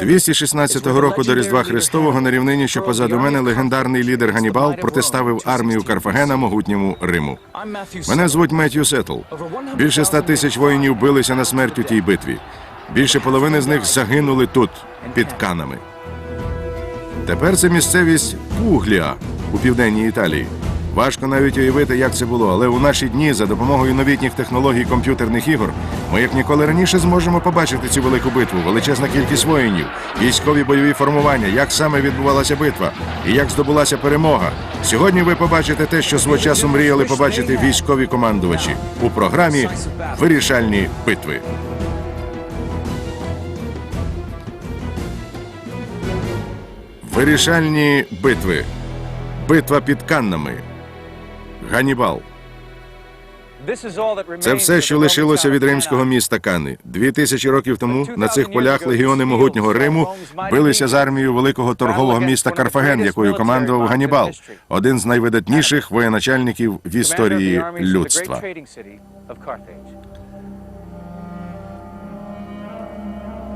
216 року до Різдва Христового на рівнині, що позаду мене, легендарний лідер Ганібал протиставив армію Карфагена могутньому Риму. Мене звуть Меттью Сетл. Більше ста тисяч воїнів билися на смерть у тій битві. Більше половини з них загинули тут, під канами. Тепер це місцевість Пугліа у південній Італії. Важко навіть уявити, як це було, але у наші дні за допомогою новітніх технологій комп'ютерних ігор ми як ніколи раніше зможемо побачити цю велику битву, величезна кількість воїнів, військові бойові формування, як саме відбувалася битва і як здобулася перемога. Сьогодні ви побачите те, що свого часу мріяли побачити військові командувачі у програмі Вирішальні битви. Вирішальні битви. Битва під Каннами. Ганібал. Це все, що лишилося від римського міста Кани. Дві тисячі років тому на цих полях легіони могутнього Риму билися з армією великого торгового міста Карфаген, якою командував Ганібал, один з найвидатніших воєначальників в історії людства.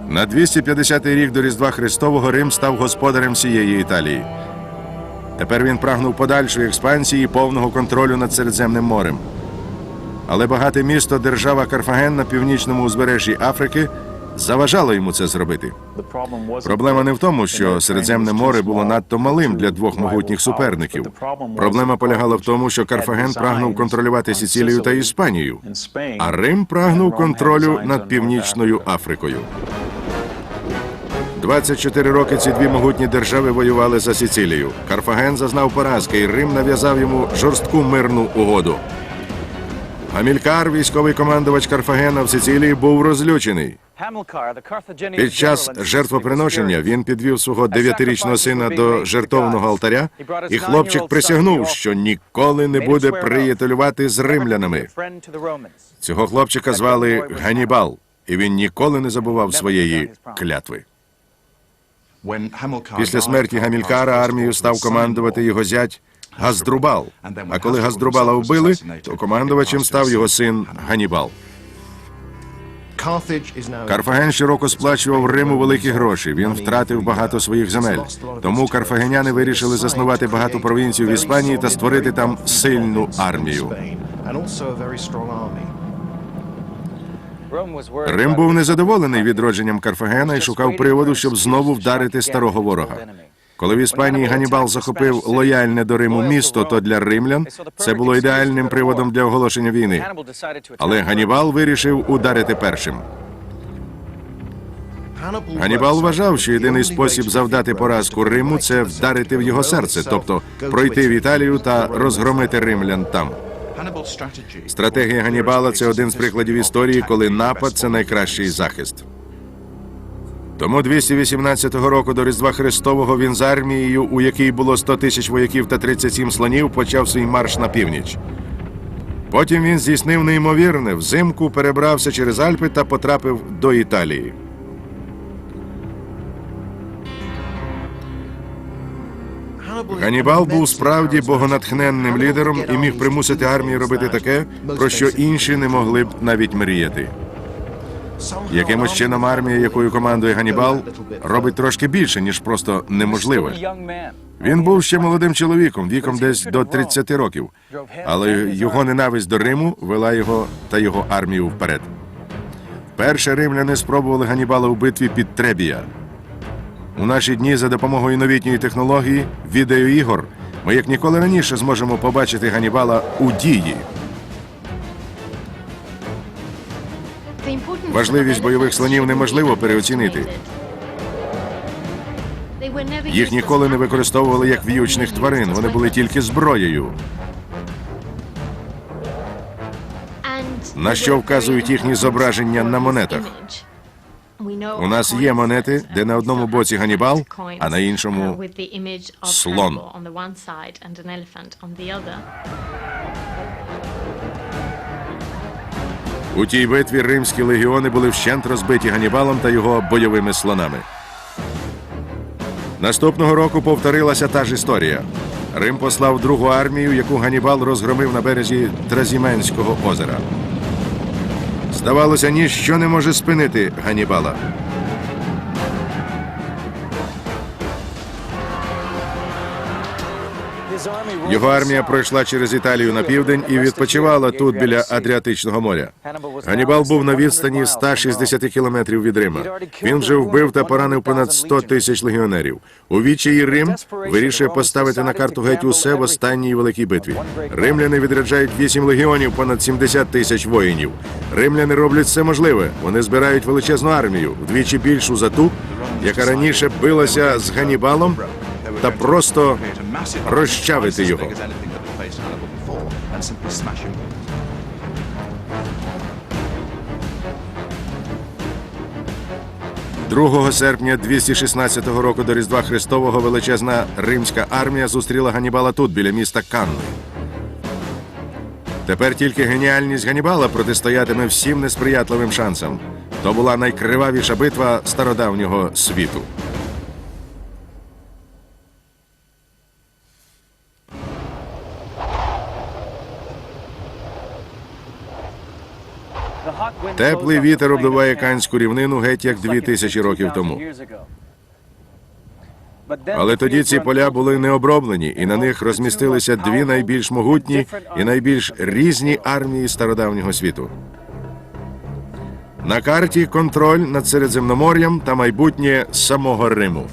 На 250-й рік до Різдва Христового Рим став господарем всієї Італії. Тепер він прагнув подальшої експансії і повного контролю над Середземним морем. Але багате місто держава Карфаген на північному узбережжі Африки заважало йому це зробити. Проблема не в тому, що Середземне море було надто малим для двох могутніх суперників. Проблема полягала в тому, що Карфаген прагнув контролювати Сицилію та Іспанію, а Рим прагнув контролю над північною Африкою. 24 роки ці дві могутні держави воювали за Сицилію. Карфаген зазнав поразки, і Рим нав'язав йому жорстку мирну угоду. Гамількар, військовий командувач Карфагена в Сицилії, був розлючений. Під час жертвоприношення він підвів свого дев'ятирічного сина до жертовного алтаря, і хлопчик присягнув, що ніколи не буде приятелювати з римлянами. Цього хлопчика звали Ганібал, і він ніколи не забував своєї клятви. Після смерті Гамількара армією став командувати його зять Газдрубал. А коли Газдрубала вбили, то командувачем став його син Ганібал. Карфаген щороку сплачував Риму великі гроші. Він втратив багато своїх земель. Тому карфагеняни вирішили заснувати багату провінцію в Іспанії та створити там сильну армію. Рим був незадоволений відродженням Карфагена і шукав приводу, щоб знову вдарити старого ворога. Коли в Іспанії Ганібал захопив лояльне до Риму місто, то для римлян це було ідеальним приводом для оголошення війни. Але Ганібал вирішив ударити першим. Ганібал вважав, що єдиний спосіб завдати поразку Риму це вдарити в його серце, тобто пройти в Італію та розгромити римлян там. Стратегія Ганібала це один з прикладів історії, коли напад це найкращий захист. Тому 218 року до Різдва Христового він з армією, у якій було 100 тисяч вояків та 37 слонів, почав свій марш на північ. Потім він здійснив неймовірне, взимку перебрався через Альпи та потрапив до Італії. Ганібал був справді богонатхненним лідером і міг примусити армію робити таке, про що інші не могли б навіть мріяти. Якимось чином армія, якою командує Ганібал, робить трошки більше, ніж просто неможливе. Він був ще молодим чоловіком, віком десь до 30 років, але його ненависть до Риму вела його та його армію вперед. Перше римляни спробували Ганібала у битві під Требія. У наші дні за допомогою новітньої технології відеоігор ми як ніколи раніше зможемо побачити Ганібала у дії. Важливість бойових слонів неможливо переоцінити. Їх ніколи не використовували як в'ючних тварин. Вони були тільки зброєю. На що вказують їхні зображення на монетах? У нас є монети, де на одному боці Ганібал, а на іншому слон. У тій битві римські легіони були вщент розбиті Ганібалом та його бойовими слонами. Наступного року повторилася та ж історія. Рим послав другу армію, яку Ганібал розгромив на березі Тразіменського озера. Здавалося, ніщо не може спинити Ганібала. Його армія пройшла через Італію на південь і відпочивала тут біля Адріатичного моря. Ганібал був на відстані 160 кілометрів від Рима. Він вже вбив та поранив понад 100 тисяч легіонерів. У відчаї Рим вирішує поставити на карту геть усе в останній великій битві. Римляни відряджають 8 легіонів, понад 70 тисяч воїнів. Римляни роблять все можливе. Вони збирають величезну армію, вдвічі більшу за ту, яка раніше билася з Ганібалом, та просто розчавити його. 2 серпня 216 року до Різдва Христового величезна римська армія зустріла Ганібала тут, біля міста Канни. Тепер тільки геніальність Ганібала протистоятиме всім несприятливим шансам. То була найкривавіша битва стародавнього світу. Теплий вітер обдуває канську рівнину геть як дві тисячі років тому. Але тоді ці поля були не оброблені, і на них розмістилися дві найбільш могутні і найбільш різні армії стародавнього світу. На карті контроль над Середземномор'ям та майбутнє самого Риму.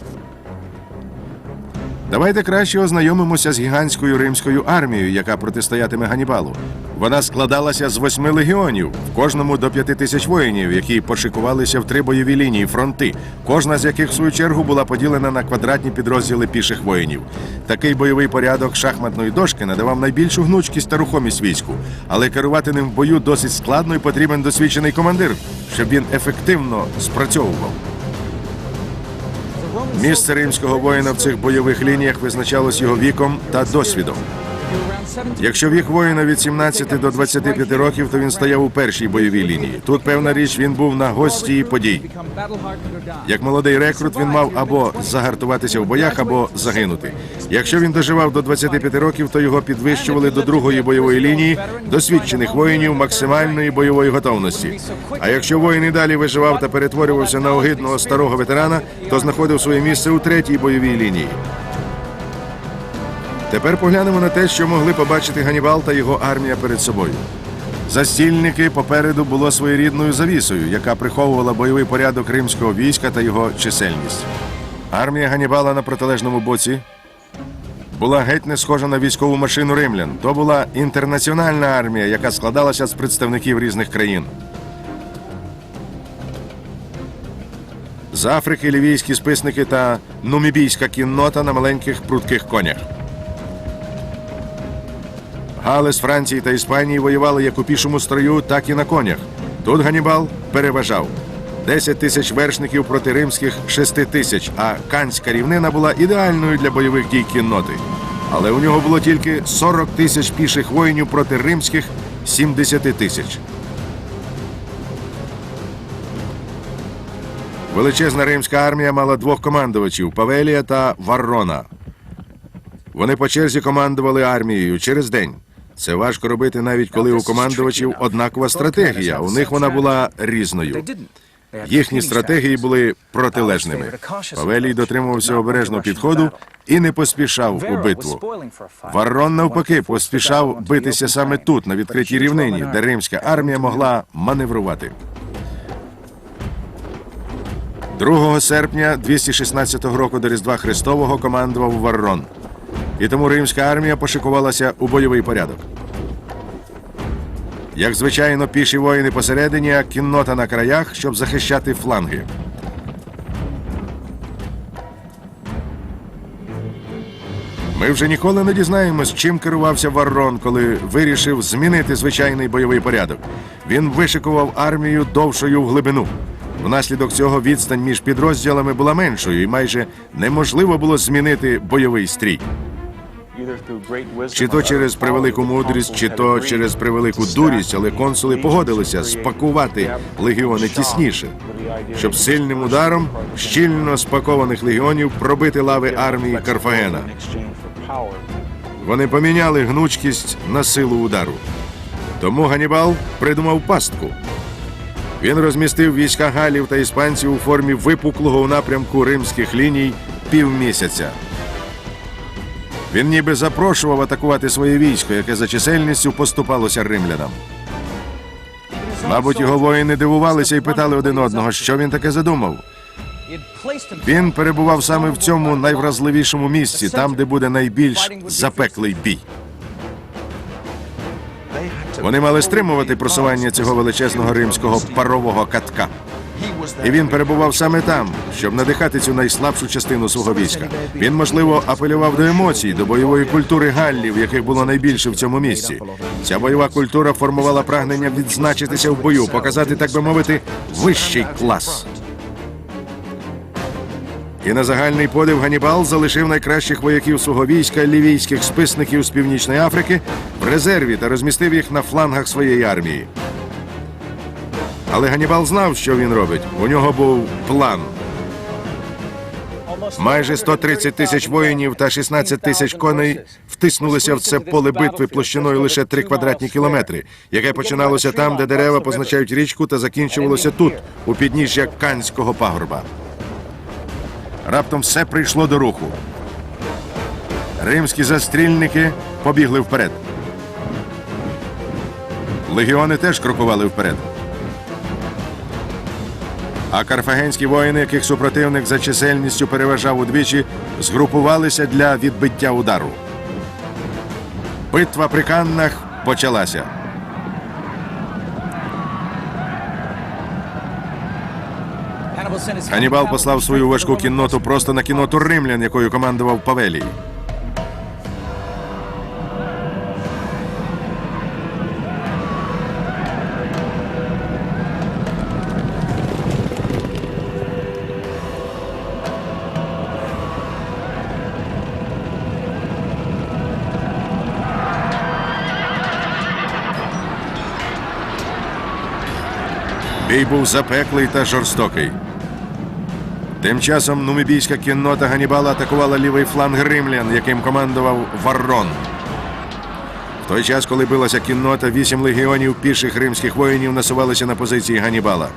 Давайте краще ознайомимося з гігантською римською армією, яка протистоятиме Ганібалу. Вона складалася з восьми легіонів, в кожному до п'яти тисяч воїнів, які пошикувалися в три бойові лінії фронти, кожна з яких в свою чергу була поділена на квадратні підрозділи піших воїнів. Такий бойовий порядок шахматної дошки надавав найбільшу гнучкість та рухомість війську, але керувати ним в бою досить складно і потрібен досвідчений командир, щоб він ефективно спрацьовував. Місце римського воїна в цих бойових лініях визначалось його віком та досвідом. Якщо вік воїна від 17 до 25 років, то він стояв у першій бойовій лінії. Тут певна річ він був на гості подій. Як молодий рекрут, він мав або загартуватися в боях, або загинути. Якщо він доживав до 25 років, то його підвищували до другої бойової лінії досвідчених воїнів максимальної бойової готовності. А якщо воїн і далі виживав та перетворювався на огидного старого ветерана, то знаходив своє місце у третій бойовій лінії. Тепер поглянемо на те, що могли побачити Ганібал та його армія перед собою. Застільники попереду було своєрідною завісою, яка приховувала бойовий порядок римського війська та його чисельність. Армія Ганібала на протилежному боці була геть не схожа на військову машину римлян. То була інтернаціональна армія, яка складалася з представників різних країн. З Африки лівійські списники та нумібійська кіннота на маленьких прудких конях. Гали з Франції та Іспанії воювали як у пішому строю, так і на конях. Тут Ганібал переважав 10 тисяч вершників проти римських 6 тисяч, а канська рівнина була ідеальною для бойових дій кінноти. Але у нього було тільки 40 тисяч піших воїнів проти римських 70 тисяч. Величезна римська армія мала двох командувачів Павелія та Варрона. Вони по черзі командували армією через день. Це важко робити навіть коли у командувачів однакова стратегія. У них вона була різною. Їхні стратегії були протилежними. Павелій дотримувався обережного підходу і не поспішав у битву. Варрон, навпаки, поспішав битися саме тут, на відкритій рівнині, де римська армія могла маневрувати. 2 серпня 216 року до Різдва Христового командував Варрон. І тому римська армія пошикувалася у бойовий порядок. Як звичайно, піші воїни посередині, а кіннота на краях, щоб захищати фланги. Ми вже ніколи не дізнаємось, чим керувався Варрон, коли вирішив змінити звичайний бойовий порядок. Він вишикував армію довшою в глибину. Внаслідок цього відстань між підрозділами була меншою, і майже неможливо було змінити бойовий стрій. Чи то через превелику мудрість, чи то через превелику дурість, але консули погодилися спакувати легіони тісніше, щоб сильним ударом щільно спакованих легіонів пробити лави армії Карфагена. Вони поміняли гнучкість на силу удару. Тому Ганібал придумав пастку. Він розмістив війська галів та іспанців у формі випуклого у напрямку римських ліній півмісяця. Він ніби запрошував атакувати своє військо, яке за чисельністю поступалося римлянам. Мабуть, його воїни дивувалися і питали один одного, що він таке задумав. Він перебував саме в цьому найвразливішому місці, там, де буде найбільш запеклий бій. Вони мали стримувати просування цього величезного римського парового катка. І він перебував саме там, щоб надихати цю найслабшу частину свого війська. Він, можливо, апелював до емоцій, до бойової культури галлів, яких було найбільше в цьому місці. Ця бойова культура формувала прагнення відзначитися в бою, показати, так би мовити, вищий клас. І на загальний подив Ганібал залишив найкращих вояків свого війська лівійських списників з Північної Африки в резерві та розмістив їх на флангах своєї армії. Але Ганібал знав, що він робить. У нього був план. Майже 130 тисяч воїнів та 16 тисяч коней втиснулися в це поле битви площиною лише 3 квадратні кілометри, яке починалося там, де дерева позначають річку, та закінчувалося тут, у підніжжя Канського пагорба. Раптом все прийшло до руху. Римські застрільники побігли вперед. Легіони теж крокували вперед. А карфагенські воїни, яких супротивник за чисельністю переважав удвічі, згрупувалися для відбиття удару. Битва при Каннах почалася. Ганібал послав свою важку кінноту просто на кінноту римлян, якою командував Павелій. Бій був запеклий та жорстокий. Тим часом нумібійська кіннота Ганібала атакувала лівий фланг римлян, яким командував Варрон. В той час, коли билася кіннота, вісім легіонів піших римських воїнів насувалися на позиції Ганібала.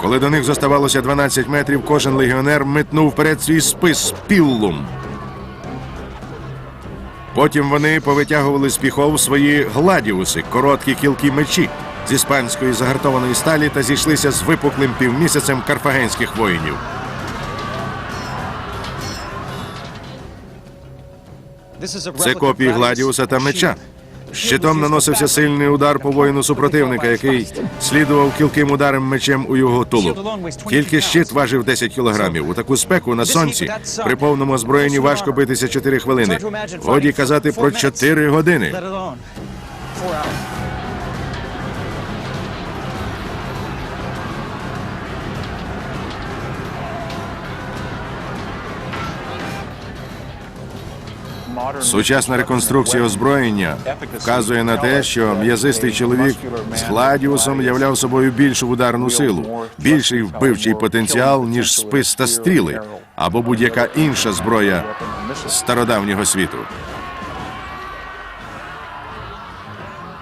Коли до них зоставалося 12 метрів, кожен легіонер метнув вперед свій спис піллум. Потім вони повитягували з піхов свої гладіуси, короткі кілкі мечі з іспанської загартованої сталі та зійшлися з випуклим півмісяцем карфагенських воїнів. Це копії гладіуса та меча. Щитом наносився сильний удар по воїну супротивника, який слідував кілким ударом мечем у його тулуб. Тільки щит важив 10 кілограмів. У таку спеку на сонці при повному озброєнні важко битися 4 хвилини. Годі казати про 4 години. Сучасна реконструкція озброєння вказує на те, що м'язистий чоловік з гладіусом являв собою більшу ударну силу, більший вбивчий потенціал, ніж спис та стріли або будь-яка інша зброя стародавнього світу.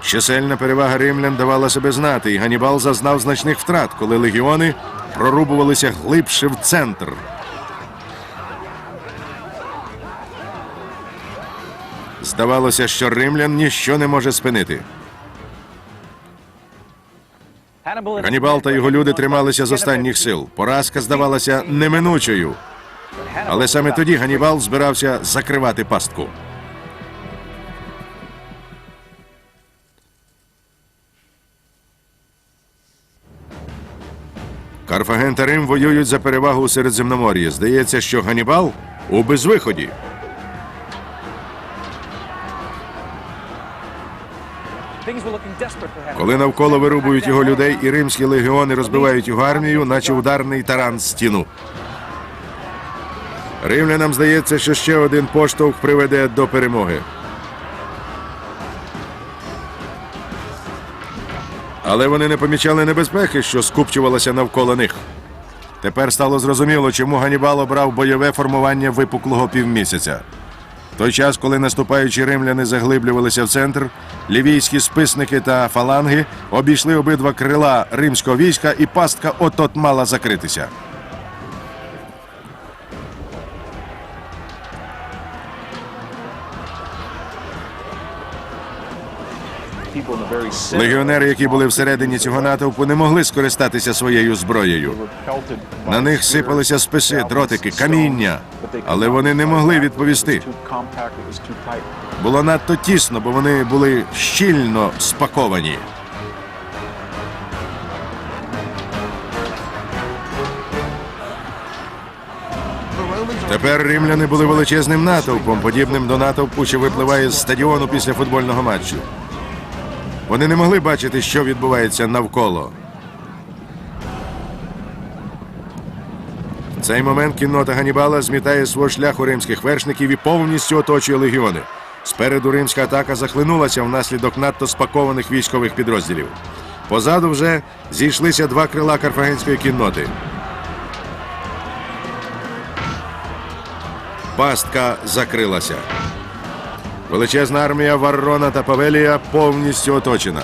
Чисельна перевага римлян давала себе знати, і Ганібал зазнав значних втрат, коли легіони прорубувалися глибше в центр. Здавалося, що римлян ніщо не може спинити. Ганібал та його люди трималися з останніх сил. Поразка здавалася неминучою. Але саме тоді Ганібал збирався закривати пастку. Карфаген та Рим воюють за перевагу у Середземномор'ї. Здається, що Ганібал у безвиході. Коли навколо вирубують його людей, і римські легіони розбивають його армію, наче ударний таран стіну. Римлянам здається, що ще один поштовх приведе до перемоги. Але вони не помічали небезпеки, що скупчувалася навколо них. Тепер стало зрозуміло, чому Ганібал обрав бойове формування випуклого півмісяця. Той час, коли наступаючі римляни заглиблювалися в центр, лівійські списники та фаланги обійшли обидва крила римського війська, і пастка от-от мала закритися. Легіонери, які були всередині цього натовпу, не могли скористатися своєю зброєю. На них сипалися списи, дротики, каміння, але вони не могли відповісти. Було надто тісно, бо вони були щільно спаковані. Тепер римляни були величезним натовпом, подібним до натовпу, що випливає з стадіону після футбольного матчу. Вони не могли бачити, що відбувається навколо. В цей момент кіннота Ганібала змітає свого шляху римських вершників і повністю оточує легіони. Спереду римська атака захлинулася внаслідок надто спакованих військових підрозділів. Позаду вже зійшлися два крила карфагенської кінноти. Пастка закрилася. Величезна армія Варрона та Павелія повністю оточена.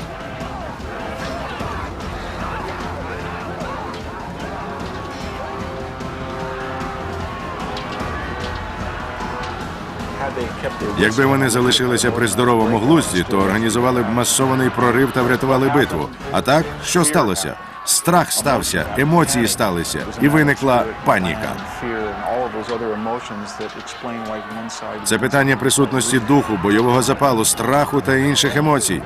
Якби вони залишилися при здоровому глузді, то організували б масований прорив та врятували битву. А так, що сталося? Страх стався, емоції сталися, і виникла паніка. Це питання присутності духу, бойового запалу, страху та інших емоцій.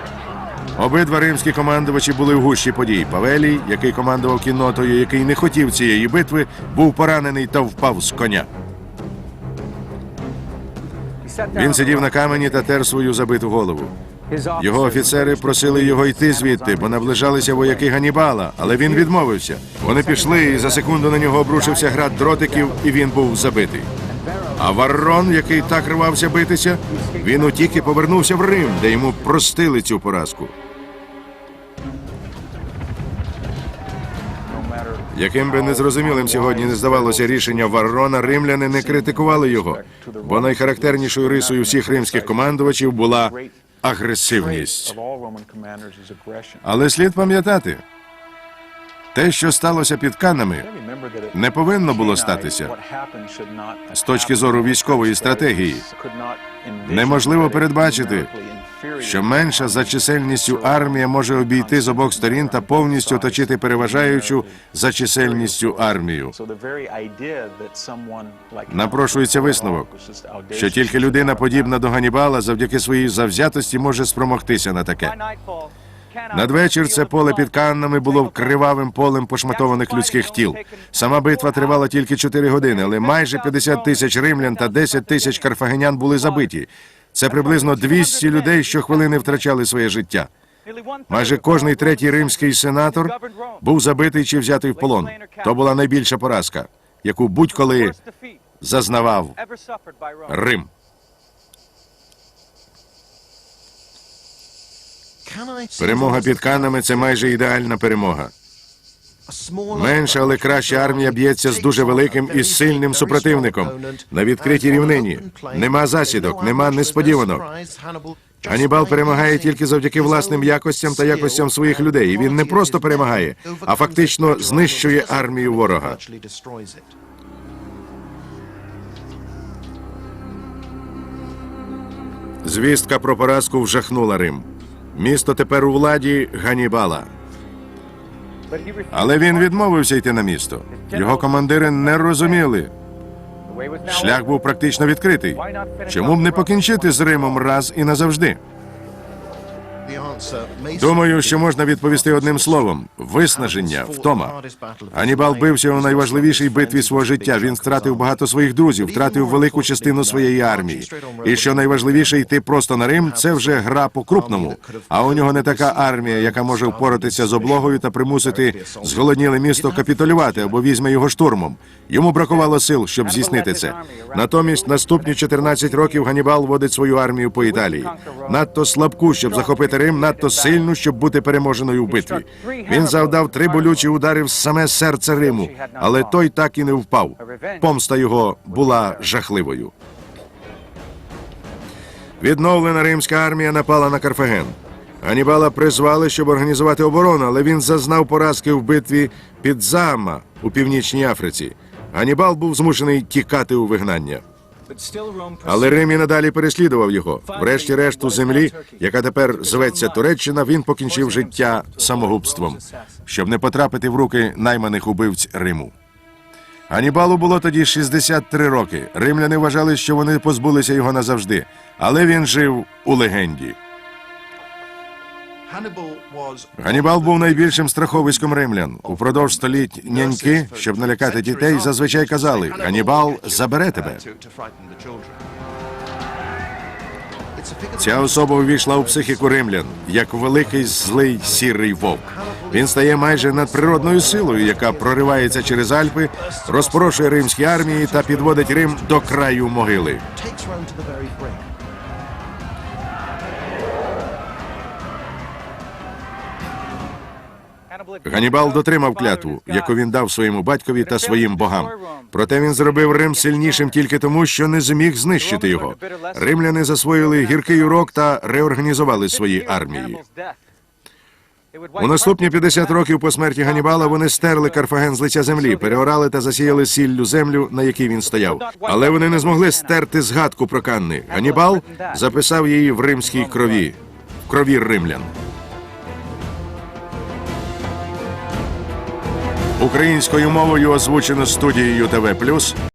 Обидва римські командувачі були в гущі подій. Павелій, який командував кіннотою, який не хотів цієї битви, був поранений та впав з коня. Він сидів на камені та тер свою забиту голову. Його офіцери просили його йти звідти, бо наближалися вояки Ганібала, але він відмовився. Вони пішли, і за секунду на нього обрушився град дротиків, і він був забитий. А Варрон, який так рвався битися, він утік і повернувся в Рим, де йому простили цю поразку. Яким би незрозумілим сьогодні не здавалося рішення Варрона, римляни не критикували його, бо найхарактернішою рисою всіх римських командувачів була агресивність. Але слід пам'ятати, те, що сталося під канами, не повинно було статися. з точки зору військової стратегії, неможливо передбачити, що менша за чисельністю армія може обійти з обох сторін та повністю оточити переважаючу за чисельністю армію. напрошується висновок, Що тільки людина, подібна до Ганібала, завдяки своїй завзятості може спромогтися на таке. Надвечір це поле під Каннами було кривавим полем пошматованих людських тіл. Сама битва тривала тільки 4 години, але майже 50 тисяч римлян та 10 тисяч карфагенян були забиті. Це приблизно 200 людей щохвилини втрачали своє життя. Майже кожний третій римський сенатор був забитий чи взятий в полон. То була найбільша поразка, яку будь-коли зазнавав Рим. Перемога під Канами це майже ідеальна перемога. Менша, але краща армія б'ється з дуже великим і сильним супротивником на відкритій рівнині. Нема засідок, нема несподіванок. Ганібал перемагає тільки завдяки власним якостям та якостям своїх людей. І він не просто перемагає, а фактично знищує армію ворога. Звістка про поразку вжахнула Рим. Місто тепер у владі Ганібала. Але він відмовився йти на місто. Його командири не розуміли. Шлях був практично відкритий. Чому б не покінчити з Римом раз і назавжди? Думаю, що можна відповісти одним словом: виснаження, втома. Ганібал бився у найважливішій битві свого життя. Він втратив багато своїх друзів, втратив велику частину своєї армії. І що найважливіше, йти просто на Рим це вже гра по крупному. А у нього не така армія, яка може впоратися з облогою та примусити зголодніле місто капітулювати або візьме його штурмом. Йому бракувало сил, щоб здійснити це. Натомість, наступні 14 років Ганібал водить свою армію по Італії. Надто слабку, щоб захопити Рим, надто сильну, щоб бути переможеною в битві. Він завдав три болючі удари в саме серце Риму, але той так і не впав. Помста його була жахливою. Відновлена римська армія напала на Карфаген. Ганібала призвали, щоб організувати оборону, але він зазнав поразки в битві під Зама у північній Африці. Ганібал був змушений тікати у вигнання. Але Рим і надалі переслідував його. Врешті-решт у землі, яка тепер зветься Туреччина, він покінчив життя самогубством, щоб не потрапити в руки найманих убивць Риму. Ганібалу було тоді 63 роки. Римляни вважали, що вони позбулися його назавжди, але він жив у легенді. Ганібал був найбільшим страховиськом римлян. Упродовж століть няньки, щоб налякати дітей, зазвичай казали: Ганібал забере тебе. Ця особа увійшла у психіку римлян як великий злий сірий вовк. Він стає майже надприродною силою, яка проривається через Альпи, розпорошує римські армії та підводить Рим до краю могили. Ганібал дотримав клятву, яку він дав своєму батькові та своїм богам. Проте він зробив Рим сильнішим тільки тому, що не зміг знищити його. Римляни засвоїли гіркий урок та реорганізували свої армії. У наступні 50 років по смерті Ганібала вони стерли Карфаген з лиця землі, переорали та засіяли сіллю землю, на якій він стояв. Але вони не змогли стерти згадку про Канни. Ганібал записав її в римській крові, в крові римлян. Українською мовою озвучено студією ТВ